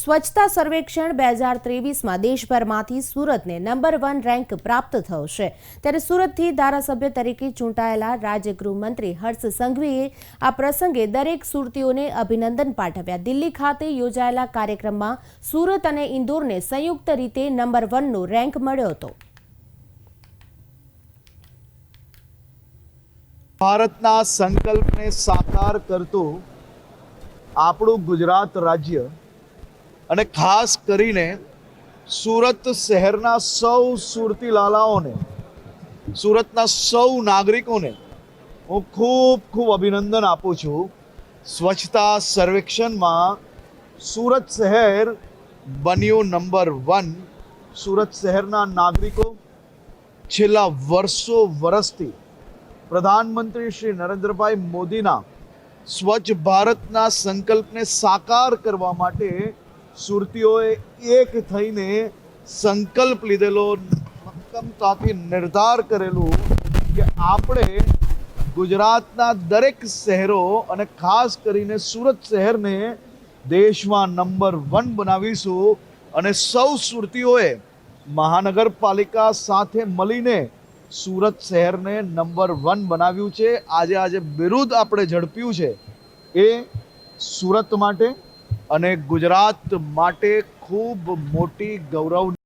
સ્વચ્છતા સર્વેક્ષણ બે હજાર ત્રેવીસમાં દેશભરમાંથી સુરતને નંબર વન રેન્ક પ્રાપ્ત થયો છે. ત્યારે સુરતથી ધારાસભ્ય તરીકે ચૂંટાયેલા રાજ્ય ગૃહમંત્રી હર્ષ સંઘવીએ આ પ્રસંગે દરેક સુરતીઓને અભિનંદન પાઠવ્યા. દિલ્હી ખાતે યોજાયેલા કાર્યક્રમમાં સુરત અને ઇન્દોરને સંયુક્ત રીતે નંબર વનનો રેન્ક મળ્યો હતો. ભારતના સંકલ્પને સાકાર કરતું આપણું ગુજરાત રાજ્ય અને ખાસ કરીને સુરત શહેરના સૌ સુરતી લાલાઓને, સુરતના સૌ નાગરિકોને હું ખૂબ ખૂબ અભિનંદન આપું છું. સ્વચ્છતા સર્વેક્ષણમાં સુરત શહેર બન્યું નંબર વન. સુરત શહેરના નાગરિકો છેલ્લા વર્ષો વર્ષથી પ્રધાનમંત્રી શ્રી નરેન્દ્રભાઈ મોદીના સ્વચ્છ ભારતના સંકલ્પને સાકાર કરવા માટે સુરતીઓએ એક થઈને સંકલ્પ લીધેલો, મક્કમતાથી નિર્ધાર કરેલું કે આપણે ગુજરાતના દરેક શહેરો અને ખાસ કરીને સુરત શહેરને દેશમાં નંબર વન બનાવીશું અને સૌ સુરતીઓએ મહાનગરપાલિકા સાથે મળીને સુરત શહેરને નંબર વન બનાવ્યું છે. આજે આજે બિરુદ આપણે ઝડપ્યું છે. એ સુરત માટે અને ગુજરાત માટે ખૂબ મોટી ગૌરવ